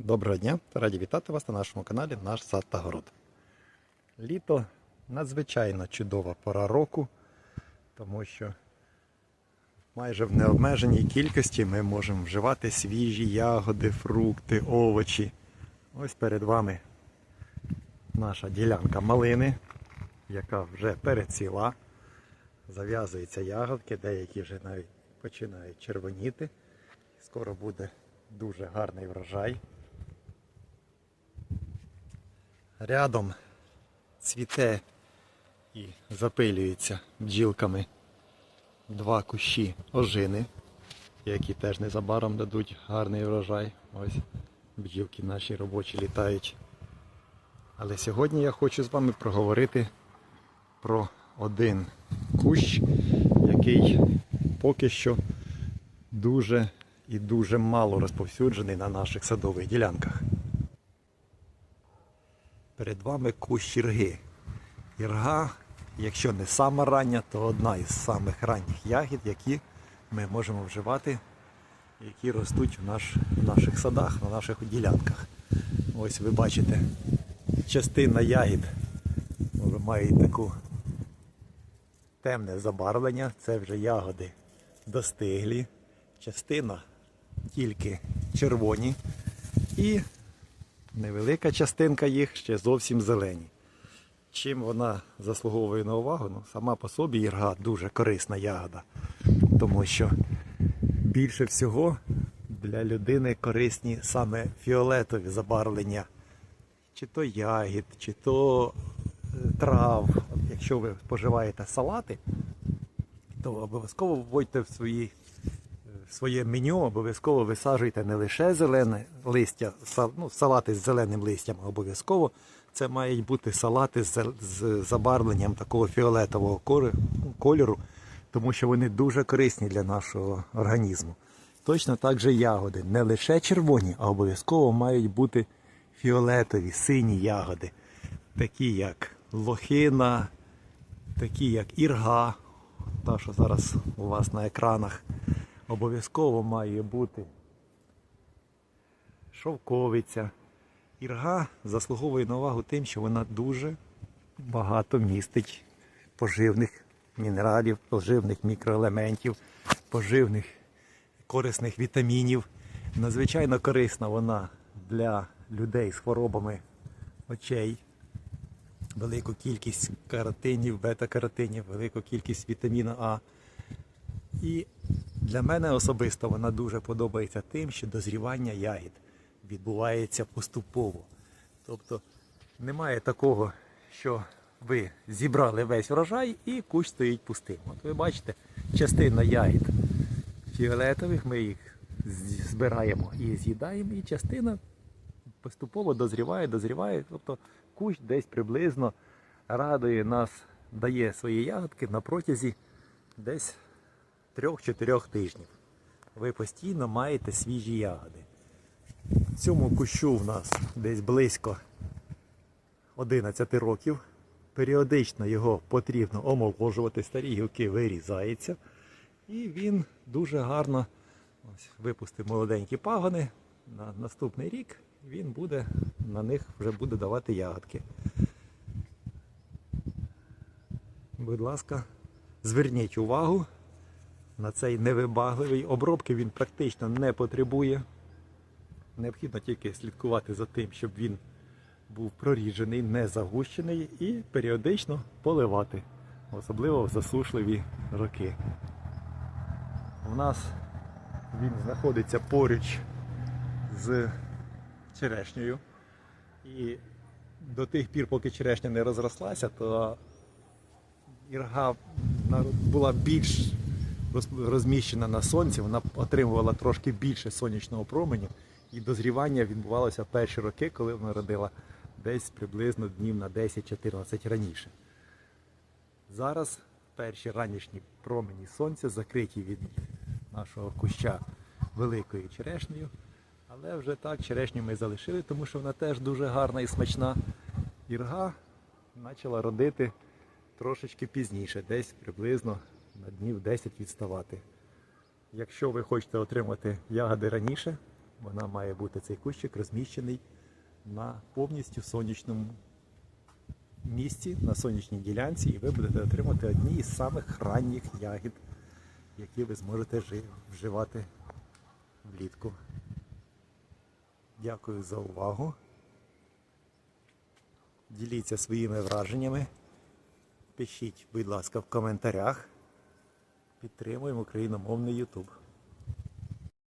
Доброго дня! Раді вітати вас на нашому каналі Наш сад та город. Літо надзвичайно чудова пора року, тому що майже в необмеженій кількості ми можемо вживати свіжі ягоди, фрукти, овочі. Ось перед вами наша ділянка малини, яка вже переціла. Зав'язуються ягодки, деякі вже навіть починають червоніти. Скоро буде дуже гарний врожай. Рядом цвіте і запилюється бджілками два кущі ожини, які теж незабаром дадуть гарний врожай. Ось бджілки наші робочі літають. Але сьогодні я хочу з вами проговорити про один кущ, який поки що дуже і дуже мало розповсюджений на наших садових ділянках. Перед вами кущ ірги. Ірга, якщо не сама рання, то одна із самих ранніх ягід, які ми можемо вживати, які ростуть в, наш, в наших садах, на наших ділянках. Ось ви бачите, частина ягід мають таку темне забарвлення, це вже ягоди достиглі, частина тільки червоні і невелика частинка їх ще зовсім зелені. Чим вона заслуговує на увагу? Ну, сама по собі ірга дуже корисна ягода, тому що більше всього для людини корисні саме фіолетові забарвлення, чи то ягід, чи то е, трав. Якщо ви споживаєте салати, то обов'язково вводьте в свої своє меню обов'язково висаджуйте не лише зелене листя, ну, салати з зеленим листям, а обов'язково це мають бути салати з забарвленням такого фіолетового кольору, тому що вони дуже корисні для нашого організму. Точно так же ягоди, не лише червоні, а обов'язково мають бути фіолетові, сині ягоди, такі як лохина, такі як ірга, та що зараз у вас на екранах. Обов'язково має бути шовковиця. Ірга заслуговує на увагу тим, що вона дуже багато містить поживних мінералів, поживних мікроелементів, поживних корисних вітамінів. Надзвичайно корисна вона для людей з хворобами очей. Велику кількість каротинів, бета-каротинів, велику кількість вітаміну А. І для мене особисто вона дуже подобається тим, що дозрівання ягід відбувається поступово. Тобто немає такого, що ви зібрали весь врожай і кущ стоїть пустим. От ви бачите, частина ягід фіолетових, ми їх збираємо і з'їдаємо, і частина поступово дозріває, дозріває. Тобто кущ десь приблизно радує нас, дає свої ягодки на протязі десь 3-4 тижнів. Ви постійно маєте свіжі ягоди. Цьому кущу в нас десь близько 11 років. Періодично його потрібно омоложувати, старі гілки вирізаються. І він дуже гарно ось, випустив молоденькі пагони. На наступний рік він буде, на них вже буде давати ягодки. Будь ласка, зверніть увагу на цей невибагливий. Обробки він практично не потребує. Необхідно тільки слідкувати за тим, щоб він був проріджений, не загущений і періодично поливати, особливо в засушливі роки. У нас він знаходиться поруч з черешнею. І до тих пір, поки черешня не розрослася, то ірга була більш розміщена на сонці, вона отримувала трошки більше сонячного променю, і дозрівання відбувалося в перші роки, коли вона родила десь приблизно днів на 10-14 раніше. Зараз перші ранішні промені сонця закриті від нашого куща великою черешнею. Але вже так черешню ми залишили, тому що вона теж дуже гарна і смачна. Ірга почала родити трошечки пізніше, десь приблизно на днів 10 відставати. Якщо ви хочете отримати ягоди раніше, Вона має бути цей кущик розміщений на повністю сонячному місці, на сонячній ділянці, і ви будете отримати одні із самих ранніх ягід, які ви зможете вживати влітку. Дякую за увагу. Діліться своїми враженнями. Пишіть, будь ласка, в коментарях. Підтримуємо україномовний YouTube.